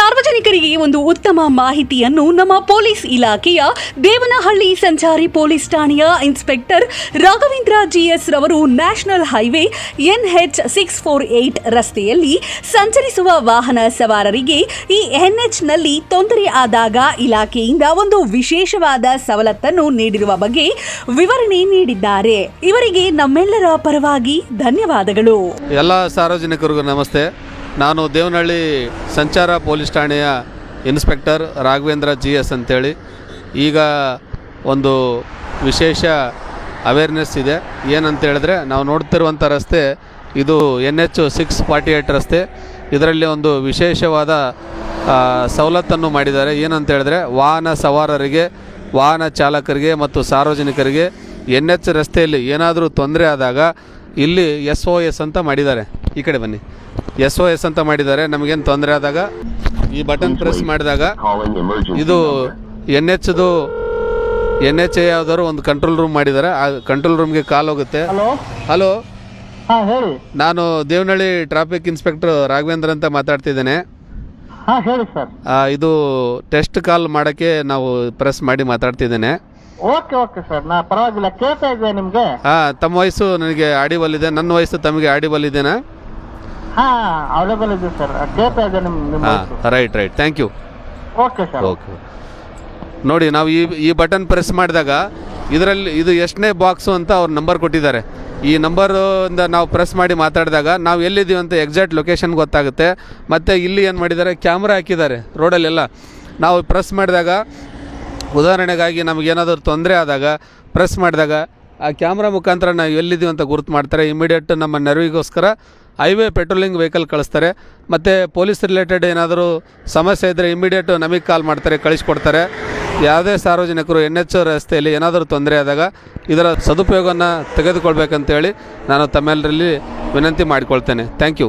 ಸಾರ್ವಜನಿಕರಿಗೆ ಒಂದು ಉತ್ತಮ ಮಾಹಿತಿಯನ್ನು ನಮ್ಮ ಪೊಲೀಸ್ ಇಲಾಖೆಯ ದೇವನಹಳ್ಳಿ ಸಂಚಾರಿ ಪೊಲೀಸ್ ಠಾಣೆಯ ಇನ್ಸ್ಪೆಕ್ಟರ್ ರಾಘವೇಂದ್ರ ಜಿಎಸ್ ರವರು national highway N H six four eight ರಸ್ತೆಯಲ್ಲಿ ಸಂಚರಿಸುವ ವಾಹನ ಸವಾರರಿಗೆ ಈ ಎನ್ಎಚ್ನಲ್ಲಿ ತೊಂದರೆ ಆದಾಗ ಇಲಾಖೆಯಿಂದ ಒಂದು ವಿಶೇಷವಾದ ಸವಲತ್ತನ್ನು ನೀಡಿರುವ ಬಗ್ಗೆ ವಿವರಣೆ ನೀಡಿದ್ದಾರೆ. ಇವರಿಗೆ ನಮ್ಮೆಲ್ಲರ ಪರವಾಗಿ ಧನ್ಯವಾದಗಳು. ಎಲ್ಲ ಸಾರ್ವಜನಿಕರಿಗೂ ನಮಸ್ತೆ. ನಾನು ದೇವನಹಳ್ಳಿ ಸಂಚಾರ ಪೊಲೀಸ್ ಠಾಣೆಯ ಇನ್ಸ್ಪೆಕ್ಟರ್ ರಾಘವೇಂದ್ರ ಜಿ ಎಸ್ ಅಂತೇಳಿ. ಈಗ ಒಂದು ವಿಶೇಷ ಅವೇರ್ನೆಸ್ ಇದೆ. ಏನಂತ ಹೇಳಿದ್ರೆ ನಾವು ನೋಡ್ತಿರುವಂಥ ರಸ್ತೆ ಇದು N H six forty eight ರಸ್ತೆ. ಇದರಲ್ಲಿ ಒಂದು ವಿಶೇಷವಾದ ಸವಲತ್ತನ್ನು ಮಾಡಿದ್ದಾರೆ. ಏನಂತ ಹೇಳಿದ್ರೆ ವಾಹನ ಸವಾರರಿಗೆ, ವಾಹನ ಚಾಲಕರಿಗೆ ಮತ್ತು ಸಾರ್ವಜನಿಕರಿಗೆ ಎನ್ ಎಚ್ ರಸ್ತೆಯಲ್ಲಿ ಏನಾದರೂ ತೊಂದರೆ ಆದಾಗ ಇಲ್ಲಿ ಎಸ್ ಒ ಎಸ್ ಅಂತ ಮಾಡಿದ್ದಾರೆ. ಈ ಕಡೆ ಬನ್ನಿ. ಎಸ್ ಒ ಎಸ್ ಅಂತ ಮಾಡಿದ್ದಾರೆ. ನಮಗೇನು ತೊಂದರೆ ಆದಾಗ ಈ ಬಟನ್ ಪ್ರೆಸ್ ಮಾಡಿದಾಗ ಇದು ಎನ್ ಎಚ್ದು ಎನ್ ಎಚ್ ಎ ಯಾವ್ದಾದ್ರು ಒಂದು ಕಂಟ್ರೋಲ್ ರೂಮ್ ಮಾಡಿದ್ದಾರೆ. ಆ ಕಂಟ್ರೋಲ್ ರೂಮ್ಗೆ ಕಾಲ್ ಹೋಗುತ್ತೆ. ಹಲೋ ಹಲೋ ಹಾಂ ಹೇಳಿ. ನಾನು ದೇವನಹಳ್ಳಿ ಟ್ರಾಫಿಕ್ ಇನ್ಸ್ಪೆಕ್ಟರ್ ರಾಘವೇಂದ್ರ ಅಂತ ಮಾತಾಡ್ತಿದ್ದೇನೆ. ಹಾಂ ಹೇಳಿ ಸರ್ ಇದು ಟೆಸ್ಟ್ ಕಾಲ್ ಮಾಡೋಕ್ಕೆ ನಾವು ಪ್ರೆಸ್ ಮಾಡಿ ಮಾತಾಡ್ತಿದ್ದೇನೆ. ಓಕೆ ಓಕೆ ಸರ್ ನಾ ಪರವಾಗಿಲ್ಲ. ಕೇಳ್ತಾ ಇದ್ದೆ ನಿಮಗೆ. ಹಾಂ ತಮ್ಮ ವಯಸ್ಸು ನನಗೆ ಆಡಿಬಲ್ ಇದೆ. ನನ್ನ ವಯಸ್ಸು ತಮಗೆ ಆಡಿಬಲ್ ಇದೆನಾ? ಹಾಂ ಅವೈಲೇಬಲ್ ಇದೆ ಸರ್. ಇದೆ ನಿಮ್ಮ ಹಾಂ right right thank you okay sir okay ನೋಡಿ ನಾವು ಈ ಈ ಬಟನ್ ಪ್ರೆಸ್ ಮಾಡಿದಾಗ ಇದರಲ್ಲಿ ಇದು ಎಷ್ಟನೇ ಬಾಕ್ಸು ಅಂತ ಅವ್ರ ನಂಬರ್ ಕೊಟ್ಟಿದ್ದಾರೆ. ಈ ನಂಬರಿಂದ ನಾವು ಪ್ರೆಸ್ ಮಾಡಿ ಮಾತಾಡಿದಾಗ ನಾವು ಎಲ್ಲಿದ್ದೀವಿ ಅಂತ ಎಕ್ಸಾಕ್ಟ್ ಲೊಕೇಶನ್ ಗೊತ್ತಾಗುತ್ತೆ. ಮತ್ತು ಇಲ್ಲಿ ಏನು ಮಾಡಿದ್ದಾರೆ? ಕ್ಯಾಮ್ರಾ ಹಾಕಿದ್ದಾರೆ ರೋಡಲ್ಲೆಲ್ಲ ನಾವು ಪ್ರೆಸ್ ಮಾಡಿದಾಗ ಉದಾಹರಣೆಗಾಗಿ ನಮಗೇನಾದರೂ ತೊಂದರೆ ಆದಾಗ ಪ್ರೆಸ್ ಮಾಡಿದಾಗ ಆ ಕ್ಯಾಮ್ರಾ ಮುಖಾಂತರ ನಾವು ಎಲ್ಲಿದ್ದೀವಿ ಅಂತ ಗುರುತು ಮಾಡ್ತಾರೆ. ಇಮಿಡಿಯೇಟ್ ನಮ್ಮ ನೆರವಿಗೋಸ್ಕರ ಹೈವೇ ಪೆಟ್ರೋಲಿಂಗ್ ವೆಹಿಕಲ್ ಕಳಿಸ್ತಾರೆ. ಮತ್ತು ಪೊಲೀಸ್ ರಿಲೇಟೆಡ್ ಏನಾದರೂ ಸಮಸ್ಯೆ ಇದ್ದರೆ ಇಮಿಡಿಯೇಟ್ ನಮಗೆ ಕಾಲ್ ಮಾಡ್ತಾರೆ, ಕಳಿಸ್ಕೊಡ್ತಾರೆ. ಯಾವುದೇ ಸಾರ್ವಜನಿಕರು ಎನ್ ಎಚ್ ರಸ್ತೆಯಲ್ಲಿ ಏನಾದರೂ ತೊಂದರೆ ಆದಾಗ ಇದರ ಸದುಪಯೋಗವನ್ನು ತೆಗೆದುಕೊಳ್ಬೇಕಂತೇಳಿ ನಾನು ತಮ್ಮೆಲ್ಲರಲ್ಲಿ ವಿನಂತಿ ಮಾಡಿಕೊಳ್ತೇನೆ. Thank you